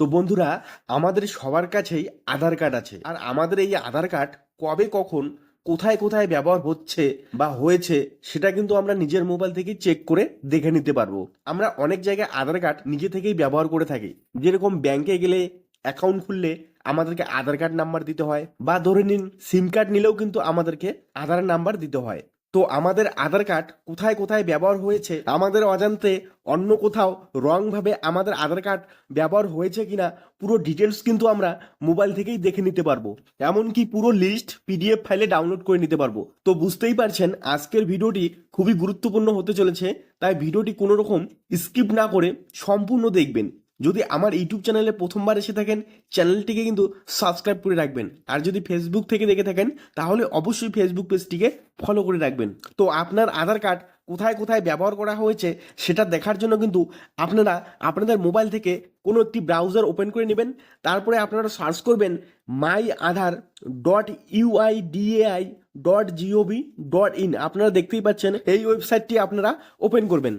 তো বন্ধুরা, আমাদের সবার কাছেই আধার কার্ড আছে। আর আমাদের এই আধার কার্ড কবে কখন, কোথায় কোথায় ব্যবহার হচ্ছে বা হয়েছে, সেটা কিন্তু আমরা নিজের মোবাইল থেকে চেক করে দেখে নিতে পারব। আমরা অনেক জায়গায় আধার কার্ড নিজে থেকেই ব্যবহার করে থাকি। যেরকম ব্যাংকে গেলে অ্যাকাউন্ট খুললে আমাদেরকে আধার কার্ড নাম্বার দিতে হয়, বা ধরে নিন সিম কার্ড নিলেও কিন্তু আমাদেরকে আধার নাম্বার দিতে হয়। তো আমাদের আধার কার্ড কোথায় কোথায় ব্যবহার হয়েছে, আমাদের অজান্তে অন্য কোথাও রংভাবে আমাদের আধার কার্ড ব্যবহার হয়েছে কিনা, পুরো ডিটেলস কিন্তু আমরা মোবাইল থেকেই দেখে নিতে পারব। এমনকি পুরো লিস্ট পিডিএফ ফাইলে ডাউনলোড করে নিতে পারব। তো বুঝতেই পারছেন, আজকের ভিডিওটি খুবই গুরুত্বপূর্ণ হতে চলেছে, তাই ভিডিওটি কোনো রকম স্কিপ না করে সম্পূর্ণ দেখবেন। যদি আমার ইউটিউব চ্যানেলে প্রথমবার এসে থাকেন, চ্যানেলটিকে কিন্তু সাবস্ক্রাইব করে রাখবেন। আর যদি ফেসবুক থেকে দেখে থাকেন, তাহলে অবশ্যই ফেসবুক পেজটিকে ফলো করে রাখবেন। তো আপনার আধার কার্ড কোথায় কোথায় ব্যবহার করা হয়েছে, সেটা দেখার জন্য কিন্তু আপনারা আপনাদের মোবাইল থেকে কোনো একটি ব্রাউজার ওপেন করে নেবেন। তারপরে আপনারা সার্চ করবেন my Aadhaar dot UIDAI dot GOV dot in আপনারা দেখতেই পাচ্ছেন, এই ওয়েবসাইটটি আপনারা ওপেন করবেন।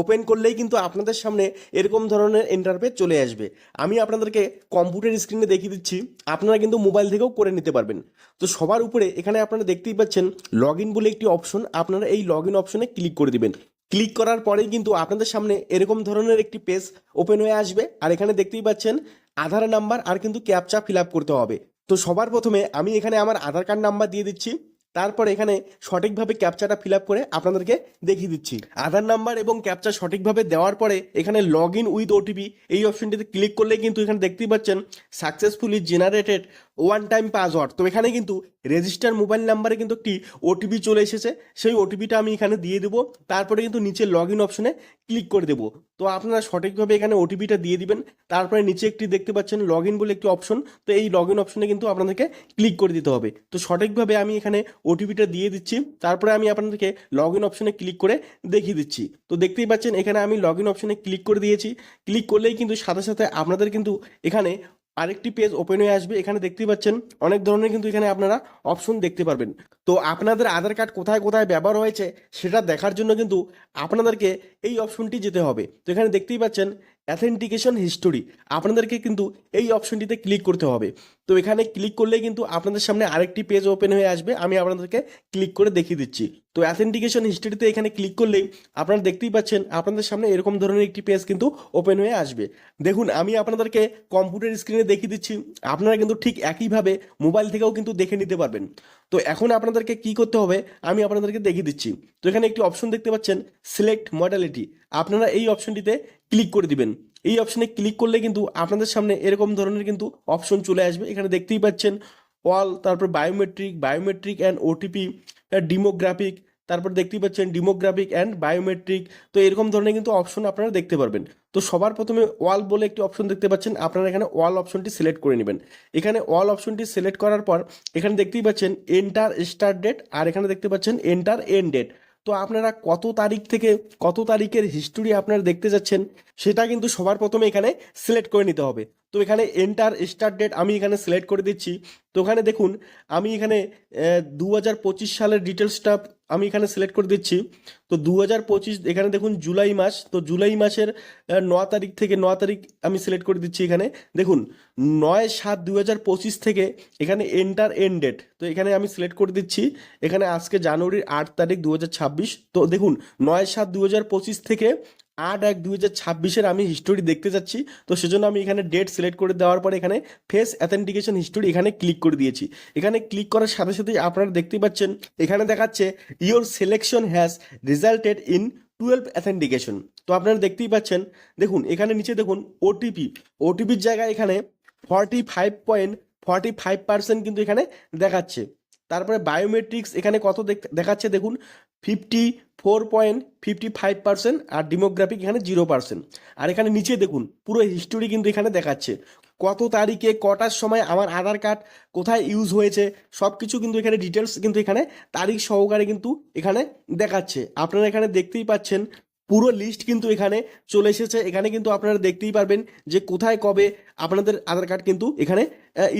ওপেন করলেই কিন্তু আপনাদের সামনে এরকম ধরনের ইন্টারপেজ চলে আসবে। আমি আপনাদেরকে কম্পিউটার স্ক্রিনে দেখিয়ে দিচ্ছি। আপনারা কিন্তু মোবাইল থেকেও করে নিতে পারবেন। তো সবার উপরে এখানে আপনারা দেখতেই পাচ্ছেন লগ ইন বলে একটি অপশন আপনারা এই লগ ইন অপশনে ক্লিক করে দিবেন। ক্লিক করার পরেই কিন্তু আপনাদের সামনে এরকম ধরনের একটি পেজ ওপেন হয়ে আসবে। আর এখানে দেখতেই পাচ্ছেন, আধার নাম্বার আর কিন্তু ক্যাপচা ফিল আপ করতে হবে। তো সবার প্রথমে আমি এখানে আমার আধার কার্ড নাম্বার দিয়ে দিচ্ছি। তারপর এখানে সঠিকভাবে ক্যাপচাটা ফিল আপ করে আপনাদেরকে দেখিয়ে দিচ্ছি। আধার নাম্বার এবং ক্যাপচা সঠিকভাবে দেওয়ার পরে এখানে লগ ইন উইথ ওটিপি এই অপশনটিতে ক্লিক করলে কিন্তু এখানে দেখতেই পাচ্ছেন successfully generated one time password তো এখানে কিন্তু রেজিস্টার মোবাইল নাম্বারে কিন্তু একটি ওটিপি চলে এসেছে। সেই ওটিপিটা আমি এখানে দিয়ে দেবো। তারপরে কিন্তু নিচে লগ ইন অপশনে ক্লিক করে দেবো। তো আপনারা সঠিকভাবে এখানে ওটিপিটা দিয়ে দিবেন। তারপরে নিচে একটি দেখতে পাচ্ছেন লগ ইন বলে একটি অপশন তো এই লগ ইন অপশনে কিন্তু আপনাদেরকে ক্লিক করে দিতে হবে। তো সঠিকভাবে আমি এখানে ওটিপিটা দিয়ে দিচ্ছি। তারপরে আমি আপনাদেরকে লগ ইন অপশনে ক্লিক করে দেখিয়ে দিচ্ছি। তো দেখতেই পাচ্ছেন এখানে আমি লগ ইন অপশনে ক্লিক করে দিয়েছি। ক্লিক করলেই কিন্তু সাথে সাথে আপনাদের কিন্তু এখানে আরেকটি পেজ ওপেন হয়ে আসবে, এখানে দেখতেই পাচ্ছেন, অনেক ধরনের কিন্তু এখানে আপনারা অপশন দেখতে পারবেন। তো আপনাদের আধার কার্ড কোথায় কোথায় ব্যবহার হয়েছে, সেটা দেখার জন্য কিন্তু আপনাদেরকে এই অপশনটি যেতে হবে। তো এখানে দেখতেই পাচ্ছেন অ্যাথেন্টিকেশন হিস্টোরি আপনাদেরকে কিন্তু এই অপশনটিতে ক্লিক করতে হবে। তো এখানে ক্লিক করলে কিন্তু আপনাদের সামনে আরেকটি পেজ ওপেন হয়ে আসবে। আমি আপনাদেরকে ক্লিক করে দেখিয়ে দিচ্ছি। তো অ্যাথেন্টিকেশন হিস্টোরিতে এখানে ক্লিক করলেই আপনারা দেখতেই পাচ্ছেন, আপনাদের সামনে এরকম ধরনের একটি পেজ কিন্তু ওপেন হয়ে আসবে। দেখুন, আমি আপনাদেরকে কম্পিউটার স্ক্রিনে দেখিয়ে দিচ্ছি। আপনারা কিন্তু ঠিক একইভাবে মোবাইল থেকেও কিন্তু দেখে নিতে পারবেন। তো এখন আপনাদেরকে কি করতে হবে, আমি আপনাদেরকে দেখিয়ে দিচ্ছি। তো এখানে একটি অপশন দেখতে পাচ্ছেন সিলেক্ট মডালিটি আপনারা এই অপশনটিতে ক্লিক করে দিবেন। এই অপশনে ক্লিক করলে কিন্তু আপনাদের সামনে এরকম ধরনের কিন্তু অপশন চলে আসবে। এখানে দেখতেই পাচ্ছেন অল তারপর biometric biometric and OTP demographic তারপর দেখতেই পাচ্ছেন ডিমোগ্রাফিক অ্যান্ড বায়োমেট্রিক তো এরকম ধরনের কিন্তু অপশন আপনারা দেখতে পারবেন। তো সবার প্রথমে ওয়াল বলে একটি অপশন দেখতে পাচ্ছেন। আপনারা এখানে ওয়াল অপশনটি সিলেক্ট করে নেবেন। এখানে ওয়াল অপশনটি সিলেক্ট করার পর এখানে দেখতেই পাচ্ছেন এন্টার স্টার্ট ডেট আর এখানে দেখতে পাচ্ছেন এন্টার এন্ড ডেট তো আপনারা কত তারিখ থেকে কত তারিখের হিস্টোরি আপনারা দেখতে যাচ্ছেন, সেটা কিন্তু সবার প্রথমে এখানে সিলেক্ট করে নিতে হবে। তো এখানে এন্টার স্টার্ট ডেট আমি এখানে সিলেক্ট করে দিচ্ছি। তো ওখানে দেখুন, আমি এখানে দু হাজার পঁচিশ সালের ডিটেলসটা আমি এখানে সিলেক্ট করে দিচ্ছি। তো দু হাজার পঁচিশ, এখানে দেখুন জুলাই মাস, তো জুলাই মাসের ন তারিখ থেকে ন তারিখ আমি সিলেক্ট করে দিচ্ছি এখানে। দেখুন, নয় সাত দু হাজার পঁচিশ থেকে এখানে এন্টার এন্ড ডেট তো এখানে আমি সিলেক্ট করে দিচ্ছি। এখানে আজকে জানুয়ারির আট তারিখ দু হাজার ছাব্বিশ, তো দেখুন, নয় সাত দু হাজার পঁচিশ থেকে আট এক দুই হাজার ছাব্বিশের আমি হিস্টোরি দেখতে যাচ্ছি। তো সেজন্য আমি এখানে ডেট সিলেক্ট করে দেওয়ার পরে এখানে ফেস অ্যাথেন্টিকেশন হিস্টোরি এখানে ক্লিক করে দিয়েছি। এখানে ক্লিক করার সাথে সাথেই আপনারা দেখতেই পাচ্ছেন, এখানে দেখাচ্ছে your selection has resulted in twelve authentication তো আপনারা দেখতেই পাচ্ছেন, দেখুন, এখানে নিচে দেখুন ওটিপি ওটিপির জায়গায় এখানে forty five point forty five percent কিন্তু এখানে দেখাচ্ছে। তারপরে বায়োমেট্রিক্স এখানে কত দেখ- দেখাচ্ছে দেখুন fifty four point fifty five percent আর ডিমোগ্রাফিক এখানে জিরো পার্সেন্ট। আর এখানে নিচে দেখুন, পুরো হিস্টোরি কিন্তু এখানে দেখাচ্ছে। কত তারিখে, কটার সময় আমার আধার কার্ড কোথায় ইউজ হয়েছে সব কিছু কিন্তু এখানে ডিটেলস কিন্তু এখানে তারিখ সহকারে কিন্তু এখানে দেখাচ্ছে। আপনারা এখানে দেখতেই পাচ্ছেন, পুরো লিস্ট কিন্তু এখানে চলে এসেছে। এখানে কিন্তু আপনারা দেখতেই পারবেন যে কোথায়, কবে আপনাদের আধার কার্ড কিন্তু এখানে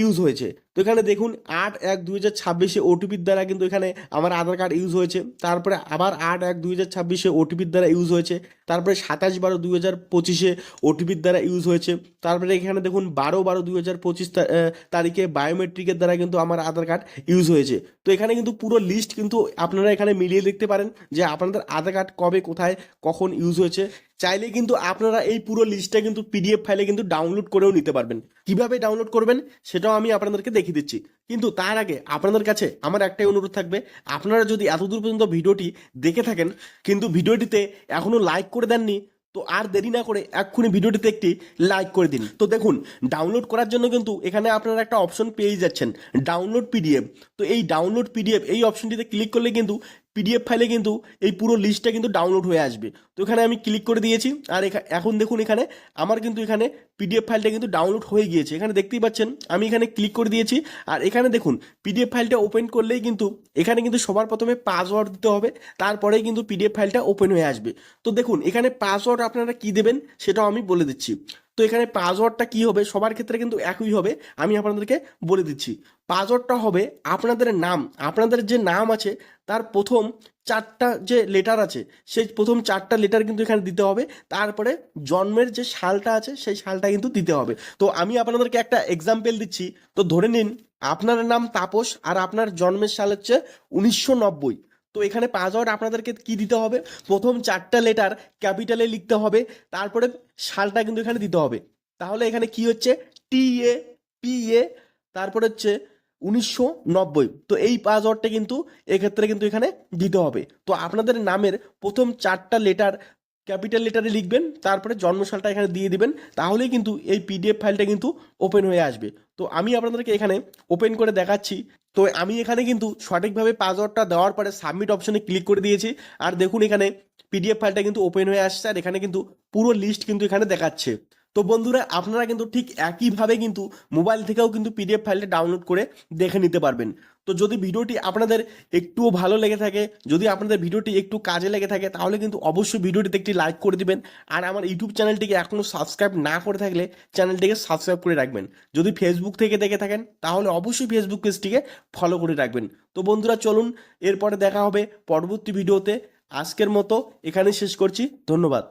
ইউজ হয়েছে। তো এখানে দেখুন, আট এক দুই হাজার ছাব্বিশে ওটিপির দ্বারা কিন্তু এখানে আমার আধার কার্ড ইউজ হয়েছে। তারপরে আবার আট এক দুই হাজার ছাব্বিশে ওটিপির দ্বারা ইউজ হয়েছে। তারপরে সাতাশ বারো দুই হাজার পঁচিশে ওটিপির দ্বারা ইউজ হয়েছে। তারপরে এখানে দেখুন, বারো বারো দুই হাজার পঁচিশ তারিখে বায়োমেট্রিকের দ্বারা কিন্তু আমার আধার কার্ড ইউজ হয়েছে। তো এখানে কিন্তু পুরো লিস্ট কিন্তু আপনারা এখানে মিলিয়ে দেখতে পারেন যে আপনাদের আধার কার্ড কবে, কোথায়, কখন ইউজ হয়েছে। চাইলে কিন্তু আপনারা এই পুরো লিস্টটা কিন্তু পিডিএফ ফাইলে কিন্তু ডাউনলোড করেও নিতে পারবেন। কীভাবে ডাউনলোড করবেন সেটাও আমি আপনাদেরকে দেখিয়ে দিচ্ছি। কিন্তু তার আগে আপনাদের কাছে আমার একটাই অনুরোধ থাকবে, আপনারা যদি এতদূর পর্যন্ত ভিডিওটি দেখে থাকেন, কিন্তু ভিডিওটিতে এখনও লাইক করে দেননি, তো আর দেরি না করে এক্ষুনি ভিডিওটিতে একটি লাইক করে দিন। তো দেখুন ডাউনলোড করার জন্য কিন্তু এখানে আপনারা একটা অপশন পেয়ে যাচ্ছেন ডাউনলোড পিডিএফ তো এই ডাউনলোড পিডিএফ এই অপশনটিতে ক্লিক করলে কিন্তু পিডিএফ ফাইলে কিন্তু এই পুরো লিস্টটা কিন্তু ডাউনলোড হয়ে আসবে। তো এখানে আমি ক্লিক করে দিয়েছি, আর এখা- এখন দেখুন এখানে আমার কিন্তু এখানে পিডিএফ ফাইলটা কিন্তু ডাউনলোড হয়ে গিয়েছে। এখানে দেখতেই পাচ্ছেন, আমি এখানে ক্লিক করে দিয়েছি, আর এখানে দেখুন পিডিএফ ফাইলটা ওপেন করলেই কিন্তু এখানে কিন্তু সবার প্রথমে পাসওয়ার্ড দিতে হবে, তারপরেই কিন্তু পিডিএফ ফাইলটা ওপেন হয়ে আসবে। তো দেখুন, এখানে পাসওয়ার্ড আপনারা কি দেবেন সেটাও আমি বলে দিচ্ছি। তো এখানে পাসওয়ার্ডটা কি হবে? সবার ক্ষেত্রে কিন্তু একই হবে। আমি আপনাদেরকে বলে দিচ্ছি। পাসওয়ার্ডটা হবে আপনাদের নাম। আপনাদের যে নাম আছে, তার প্রথম চারটা যে লেটার আছে, সেই প্রথম চারটা লেটার কিন্তু এখানে দিতে হবে। তারপরে জন্মের যে সালটা আছে, সেই সালটা কিন্তু দিতে হবে। তো আমি আপনাদেরকে একটা এক্সাম্পল দিচ্ছি। তো ধরে নিন, আপনার নাম তাপস আর আপনার জন্মের সাল হচ্ছে উনিশশো নব্বই। তো এখানে পাসওয়ার্ড আপনাদেরকে কি দিতে হবে? প্রথম চারটা লেটার ক্যাপিটালে লিখতে হবে, তারপরে সালটা কিন্তু এখানে দিতে হবে। তাহলে এখানে কি হচ্ছে? টি এ পি এ তারপরে হচ্ছে উনিশশো নব্বই। তো এই পাসওয়ার্ডটা কিন্তু এক্ষেত্রে কিন্তু এখানে দিতে হবে। তো আপনাদের নামের প্রথম চারটা লেটার ক্যাপিটাল লেটারে লিখবেন, তারপরে জন্মসালটা এখানে দিয়ে দিবেন, তাহলেই কিন্তু এই পিডিএফ ফাইলটা কিন্তু ওপেন হয়ে আসবে। তো আমি আপনাদেরকে এখানে ওপেন করে দেখাচ্ছি। তো আমি এখানে কিন্তু সঠিকভাবে পাসওয়ার্ডটা দেওয়ার পরে সাবমিট অপশনে ক্লিক করে দিয়েছি। আর দেখুন এখানে পিডিএফ ফাইলটা কিন্তু ওপেন হয়ে আসছে আর এখানে কিন্তু পুরো লিস্ট কিন্তু এখানে দেখাচ্ছে। তো বন্ধুরা, আপনারা কিন্তু ঠিক একইভাবে কিন্তু মোবাইল থেকেও কিন্তু পিডিএফ ফাইলটা ডাউনলোড করে দেখে নিতে পারবেন। তো যদি ভিডিওটি আপনাদের একটুও ভালো লেগে থাকে, যদি আপনাদের ভিডিওটি একটু কাজে লেগে থাকে, তাহলে কিন্তু অবশ্যই ভিডিওটিতে একটি লাইক করে দিবেন। আর আমার ইউটিউব চ্যানেলটিকে এখনও সাবস্ক্রাইব না করে থাকলে চ্যানেলটিকে সাবস্ক্রাইব করে রাখবেন। যদি ফেসবুক থেকে দেখে থাকেন, তাহলে অবশ্যই ফেসবুক পেজটিকে ফলো করে রাখবেন। তো বন্ধুরা, চলুন, এরপরে দেখা হবে পরবর্তী ভিডিওতে আজকের মতো এখানে শেষ করছি। ধন্যবাদ।